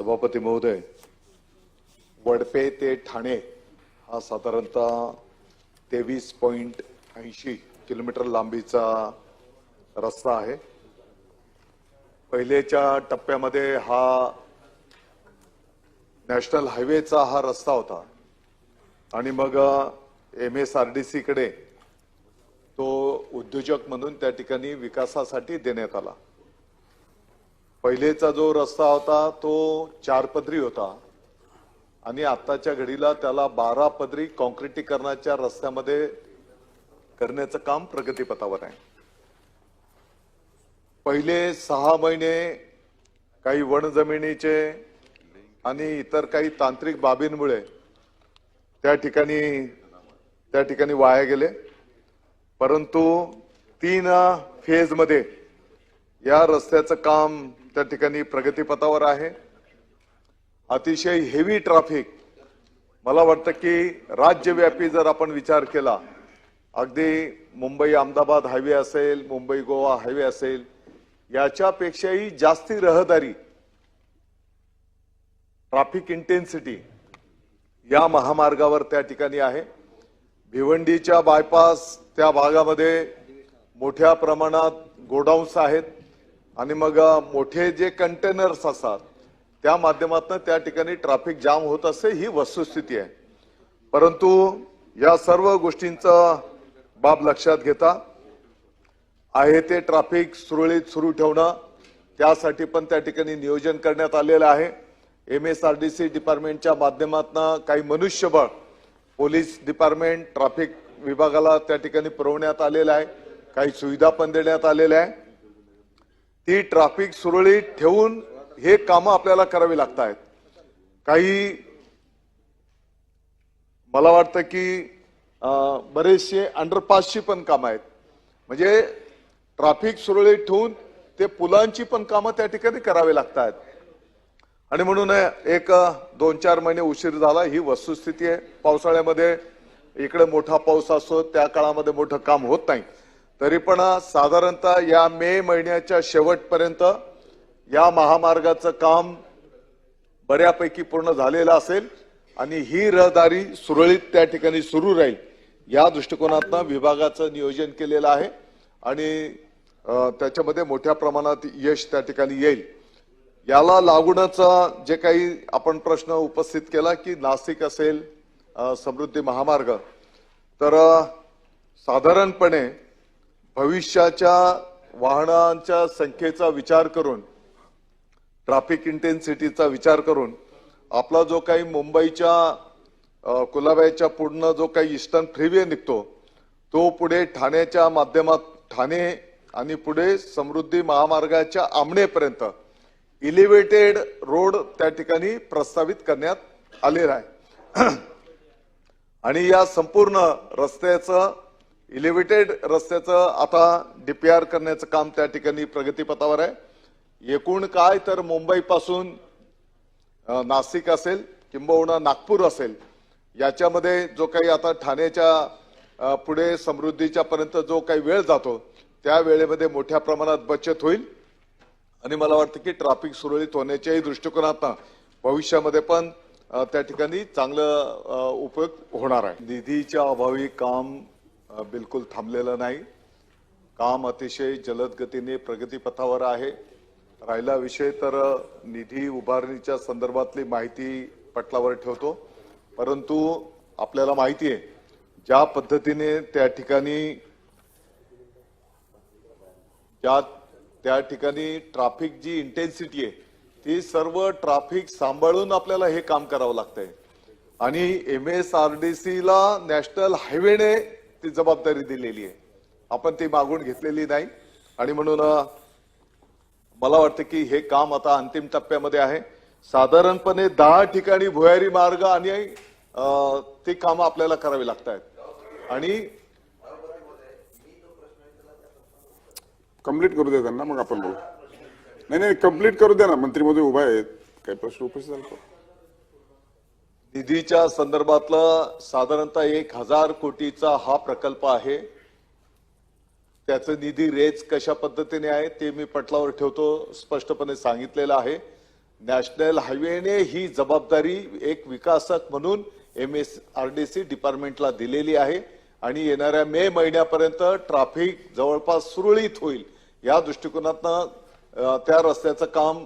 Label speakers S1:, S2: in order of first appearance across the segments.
S1: सभापती महोदय वडपे ते ठाणे हा साधारणतः तेवीस पॉईंट ऐंशी किलोमीटर लांबीचा रस्ता आहे. पहिलेच्या टप्प्यामध्ये हा नॅशनल हायवेचा हा रस्ता होता आणि मग M S R D C कडे तो उद्योजक म्हणून त्या ठिकाणी विकासासाठी देण्यात आला. पहिलेचा जो रस्ता होता तो चार पदरी होता. आणि आताच्या घडीला त्याला बारा पदरी कॉन्क्रिटीकरणाच्या रस्त्यामध्ये करण्याचं काम प्रगतीपथावर आहे. पहिले सहा महिने काही वन जमिनीचे आणि इतर काही तांत्रिक बाबींमुळे त्या ठिकाणी त्या ठिकाणी वाया गेले. परंतु तीन फेजमध्ये या रस्त्याचं काम त्या ठिकाणी प्रगतीपथावर आहे. अतिशय हेवी ट्रॅफिक मला वाटतं की राज्यव्यापी जर आपण विचार केला अगदी मुंबई अहमदाबाद हायवे असेल मुंबई गोवा हायवे असेल याच्यापेक्षाही जास्ती रहदारी ट्रॅफिक इंटेन्सिटी या महामार्गावर त्या ठिकाणी आहे. भिवंडीच्या बायपास त्या भागामध्ये मोठ्या प्रमाणात गोडाऊन्स आहेत. आणि मग मोठे जे कंटेनर्स असतात त्या माध्यमातून त्या ठिकाणी ट्रॅफिक जाम होत असे ही वस्तुस्थिती आहे. परंतु या सर्व गोष्टींचा बाब लक्षात घेता आहे ते ट्रॅफिक सुरळीत सुरू ठेवणं त्यासाठी पण त्या ठिकाणी नियोजन करण्यात आलेलं आहे. M S R D C डिपार्टमेंटच्या माध्यमातून काही मनुष्यबळ पोलीस डिपार्टमेंट ट्रॅफिक विभागाला त्या ठिकाणी पुरवण्यात आलेलं आहे. काही सुविधा पण देण्यात आलेल्या आहे. ती ट्रॅफिक सुरळीत ठेवून हे कामं आपल्याला करावी लागत आहेत काही मला वाटतं की बरेचसे अंडरपासची पण कामं आहेत. म्हणजे ट्रॅफिक सुरळीत ठेवून ते पुलांची पण कामं त्या ठिकाणी करावी लागत आहेत आणि म्हणून एक दोन चार महिने उशीर झाला ही वस्तुस्थिती आहे. पावसाळ्यामध्ये इकडे मोठा पाऊस असतो त्या काळामध्ये मोठं काम होत नाही. तरी पण साधारणतः या मे महिन्याच्या शेवटपर्यंत या महामार्गाचं काम बऱ्यापैकी पूर्ण झालेलं असेल आणि ही रहदारी सुरळीत त्या ठिकाणी सुरू राहील या दृष्टिकोनातनं विभागाचं नियोजन केलेलं आहे आणि त्याच्यामध्ये मोठ्या प्रमाणात यश त्या ठिकाणी येईल. याला लागूनच जे काही आपण प्रश्न उपस्थित केला की नाशिक असेल समृद्धी महामार्ग तर साधारणपणे भविष्याच्या वाहनांच्या संख्येचा विचार करून ट्रॅफिक इंटेन्सिटीचा विचार करून आपला जो काही मुंबईच्या अ, कुलाब्याच्या पुढनं जो काही ईस्टर्न फ्रीवे निघतो तो पुढे ठाण्याच्या माध्यमात ठाणे आणि पुढे समृद्धी महामार्गाच्या आमणेपर्यंत इलिव्हेटेड रोड त्या ठिकाणी प्रस्तावित करण्यात आलेला आहे. आणि या संपूर्ण रस्त्याचं इलिव्हेटेड रस्त्याचं आता डीपीआर करण्याचं काम त्या ठिकाणी प्रगतीपथावर आहे. एकूण काय तर मुंबईपासून नाशिक असेल किंबहुना नागपूर असेल याच्यामध्ये जो काही आता ठाण्याच्या पुढे समृद्धीच्या पर्यंत जो काही वेळ जातो त्या वेळेमध्ये मोठ्या प्रमाणात बचत होईल. आणि मला वाटतं की ट्रॅफिक सुरळीत होण्याच्याही दृष्टिकोनातनं भविष्यामध्ये पण त्या ठिकाणी चांगलं उपयोग होणार आहे. निधीच्या अभावी काम बिलकुल थांबलेलं नाही. काम अतिशय जलद गतीने प्रगतीपथावर आहे. राहिला विषय तर निधी उभारणीच्या संदर्भातली माहिती पटलावर ठेवतो. परंतु आपल्याला माहिती आहे ज्या पद्धतीने त्या ठिकाणी ज्या त्या ठिकाणी ट्राफिक जी इंटेन्सिटी आहे ती सर्व ट्राफिक सांभाळून आपल्याला हे काम करावं लागतंय. आणि एम एस आर डी सीला नॅशनल हायवेने ती जबाबदारी दिलेली आहे. आपण ती मागून घेतलेली नाही. आणि म्हणून मला वाटतं की हे काम आता अंतिम टप्प्यामध्ये आहे. साधारणपणे दहा ठिकाणी भुयारी मार्ग आणि ते ती कामं आपल्याला करावी लागत आहेत आणि
S2: कंप्लीट करू दे त्यांना मग आपण बोलू नाही नाही कंप्लीट करू दे ना. मंत्री महोदय उभा आहेत. काही प्रश्न उपस्थित झाला
S1: निधीच्या संदर्भातला साधारणतः एक हजार कोटीचा हा प्रकल्प आहे. त्याचं निधी रेज कशा पद्धतीने आहे ते मी पटलावर ठेवतो स्पष्टपणे सांगितलेलं आहे. नॅशनल हायवेने ही जबाबदारी एक विकासक म्हणून M S R D C डिपार्टमेंटला दिलेली आहे आणि येणाऱ्या मे महिन्यापर्यंत ट्रॅफिक जवळपास सुरळीत होईल. या दृष्टिकोनातनं त्या रस्त्याचं काम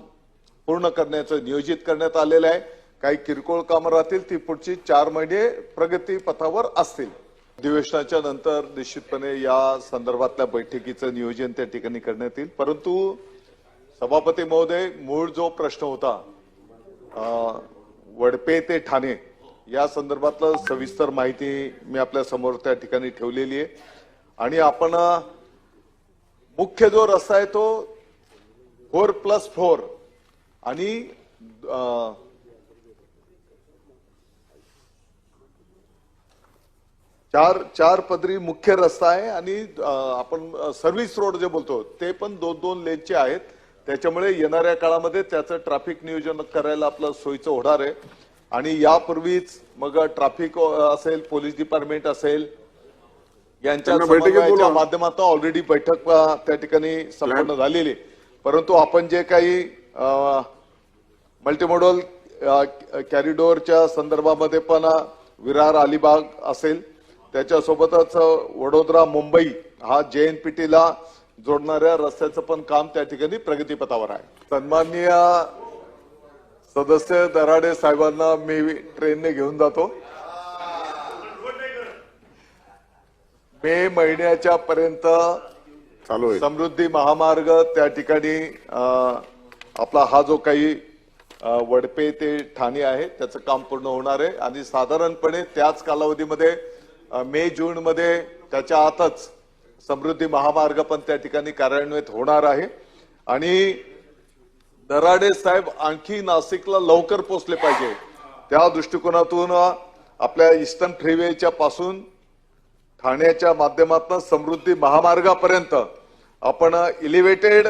S1: पूर्ण करण्याचं नियोजित करण्यात आलेलं आहे. काही किरकोळ कामं राहतील ती पुढची चार महिने प्रगती पथावर असतील. अधिवेशनाच्या नंतर निश्चितपणे या संदर्भातल्या बैठकीचं नियोजन त्या ठिकाणी करण्यात येईल. परंतु सभापती महोदय मूळ जो प्रश्न होता वडपे ते ठाणे या संदर्भातलं सविस्तर माहिती मी आपल्यासमोर त्या ठिकाणी ठेवलेली आहे. आणि आपण मुख्य जो रस्ता आहे तो फोर प्लस फोर आणि चार चार पदरी मुख्य रस्ता आहे आणि आपण सर्व्हिस रोड जे बोलतो ते पण दोन दोन लेनचे आहेत त्याच्यामुळे येणाऱ्या काळामध्ये त्याचं ट्रॅफिक नियोजन करायला आपलं सोयीचं होणार आहे आणि यापूर्वीच मग ट्रॅफिक असेल पोलीस डिपार्टमेंट असेल यांच्या. माध्यमातून ऑलरेडी बैठक त्या ठिकाणी संपन्न झालेली. परंतु आपण जे काही मल्टीमोडल कॅरिडोरच्या संदर्भामध्ये पण विरार अलिबाग असेल त्याच्यासोबतच वडोदरा मुंबई हा जेएनपीटीला जोडणाऱ्या रस्त्याचं पण काम त्या ठिकाणी प्रगतीपथावर आहे. सन्माननीय सदस्य दराडे साहेबांना मी ट्रेनने घेऊन जातो. मे महिन्याच्या पर्यंत
S2: चालू आहे.
S1: समृद्धी महामार्ग त्या ठिकाणी आपला हा जो काही वडपे ते ठाणे आहे त्याचं काम पूर्ण होणार आहे. आणि साधारणपणे त्याच कालावधीमध्ये मे जून मध्ये त्याच्या आतच समृद्धी महामार्ग पण त्या ठिकाणी कार्यान्वित होणार आहे. आणि दराडे साहेब आणखी नाशिकला लवकर पोचले पाहिजे. त्या दृष्टिकोनातून आपल्या ईस्टर्न फ्रीवेच्या पासून ठाण्याच्या माध्यमातून समृद्धी महामार्गापर्यंत आपण इलिव्हेटेड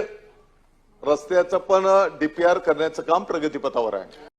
S1: रस्त्याचं पण डीपीआर करण्याचं काम प्रगतीपथावर आहे.